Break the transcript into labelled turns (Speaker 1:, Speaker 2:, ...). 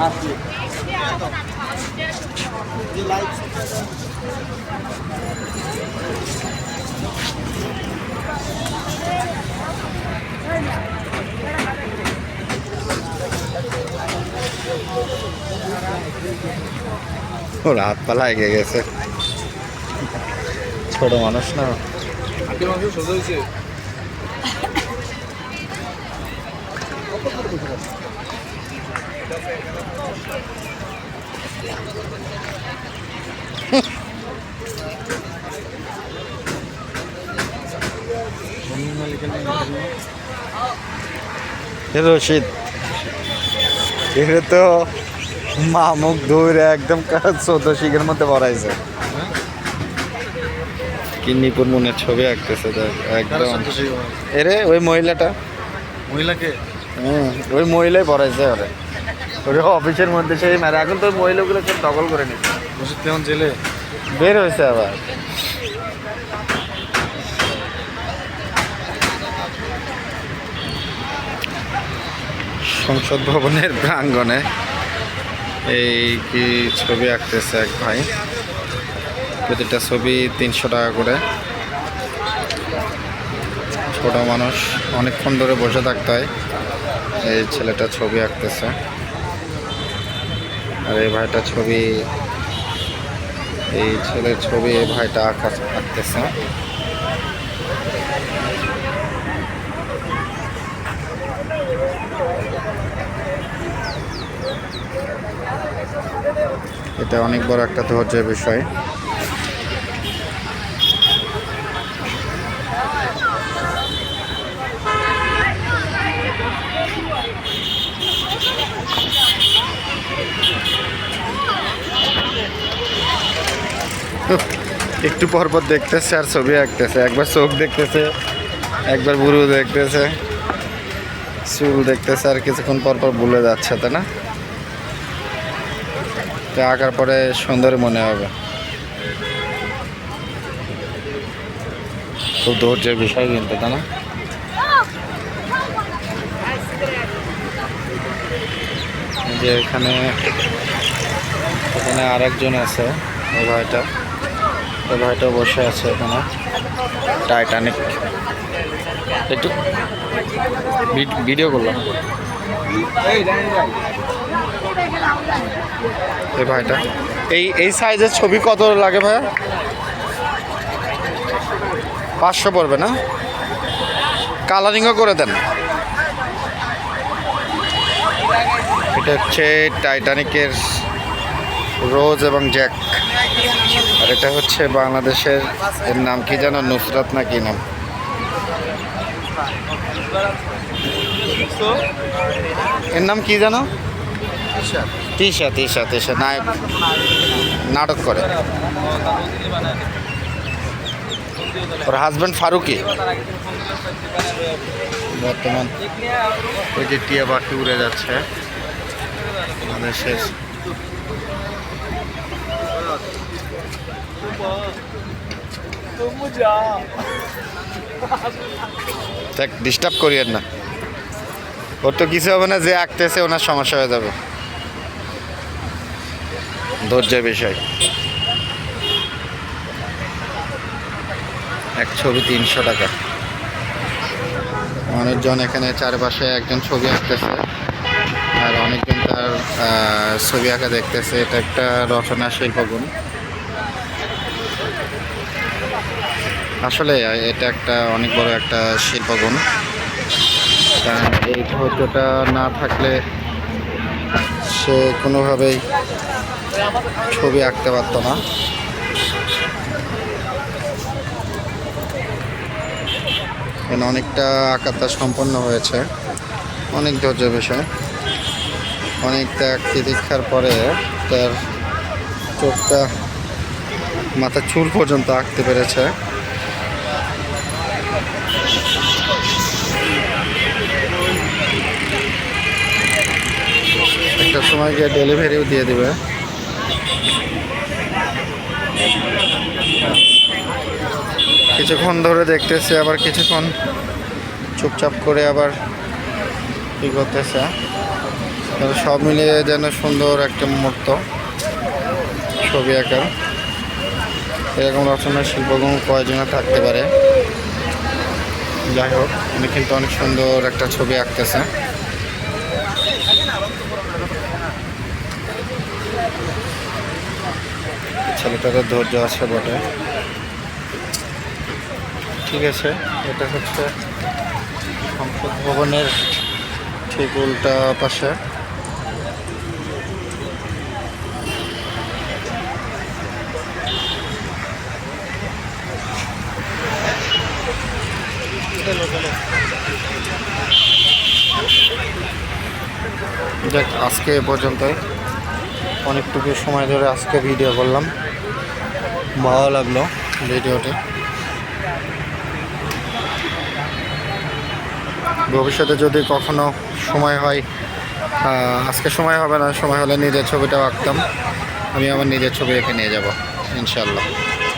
Speaker 1: আসলে
Speaker 2: ওর হাত পা লাগে গেছে। ছোট মানুষ না।
Speaker 1: সোজা হয়েছে।
Speaker 2: রশিদ এটা তো মা মুখ ধুয়ে একদম চোদ্দ শিখের মধ্যে পড়াইছে। কি নিপুণ মনের ছবি আঁকতেছে একদম। এরে ওই মহিলাটা?
Speaker 1: মহিলাকে?
Speaker 2: হুম ওই মহিলাই পড়াইছে ওরে। ওরে অফিসের মধ্যে সেই মারে। এখন তো ওই মহিলাগুলো সব দখল করে নিচ্ছে
Speaker 1: ওষুধ কেমন জেলে?
Speaker 2: বের হয়েছে আবার। সংসদ ভবনের প্রাঙ্গণে এই কি ছবি আঁকতেছে এক ভাই। প্রতিটা ছবি তিনশো টাকা করে। ছোট মানুষ অনেকক্ষণ ধরে বসে থাকতে হয়। এই ছেলেটা ছবি আঁকতেছে। আর এই ভাইটা ছবি, এই ছেলের ছবি এই ভাইটা আঁকা, আঁকতেছে। এটা অনেক বড় একটা ধৈর্যের বিষয়। একটু পর পর দেখতেছে আর ছবি আঁকতেছে। একবার চোখ দেখতেছে, একবার বুড়ো দেখতেছে, চুল দেখতেছে আর কিছুক্ষণ পর পর ভুলে যাচ্ছে, তাই না? তো আঁকার পরে সুন্দর মনে হবে। খুব ধৈর্যের বিষয় কিন্তু, তাই না? যে এখানে এখানে আরেকজন আছে ওই ভাইটা। ওই ভাইটা বসে আছে এখানে। টাইটানিক একটু ভিড- ভিডিও করলাম। এই ভাইটা। এই এই সাইজের ছবি কত লাগে ভাইয়া? পাঁচশো পড়বে না? কালারিংও করে দেন। এটা হচ্ছে টাইটানিকের রোজ এবং জ্যাক এটা হচ্ছে বাংলাদেশের, এর নাম কি জানো নুসরাত না কি নাম? এর নাম কি জানো তিশা তিশা তিশা, নায়ক, নাটক করে। ওর হাজব্যান্ড ফারুকি। বর্তমান ওই যে টিয়া পাখি উড়ে যাচ্ছে। বাংলাদেশের দেখ ডিস্টার্ব করিয়েন না। ওর তো কিছু হবে না, যে আঁকতেছে, ওনার সমস্যা হয়ে যাবে। ধৈর্যের বিষয়। এক ছবি তিনশো টাকা। মানুষজন এখানে চারপাশে একজন ছবি আঁকতেছে, আর অনেকজন তার ছবি আঁকা দেখতেছে। এটা একটা রচনা শিল্পগুণ। আসলে এটা একটা অনেক বড় একটা শিল্পগুণ। কারণ এই ধৈর্যটা না থাকলে সে কোনোভাবেই ছবি আঁকতে পারতো না। অনেকটা আঁকাতা সম্পন্ন হয়েছে। অনেক ধৈর্য বিষয়। অনেকটা তিদীক্ষার পরে তার চোখটা মাথার চুল পর্যন্ত আঁকতে পেরেছে। একটা সময় গিয়ে ডেলিভারিও দিয়ে দেবে। কিছুক্ষণ ধরে দেখতেছে, আবার কিছুক্ষণ চুপচাপ করে আবার কি করতেছে। সব মিলিয়ে যেন সুন্দর একটা মুহূর্ত, ছবি আঁকা এরকম রচনার শিল্পগুণ কয়জনে থাকতে পারে? যাই হোক, উনি কিন্তু অনেক সুন্দর একটা ছবি আঁকতেছে। ছেলেটাদের ধৈর্য আছে বটে। ঠিক আছে, এটা হচ্ছে সংসদ ভবনের ঠিক উল্টা পাশে। দেখ আজকে এ পর্যন্তই। অনেকটুকু সময় ধরে আজকে ভিডিও করলাম। ভালো লাগল ভিডিওটি। ভবিষ্যতে যদি কখনো সময় হয় আজকে সময় হবে না, সময় হলে নিজের ছবিটাও আঁকতাম। আমি আমার নিজের ছবি এঁকে নিয়ে যাব ইনশাল্লাহ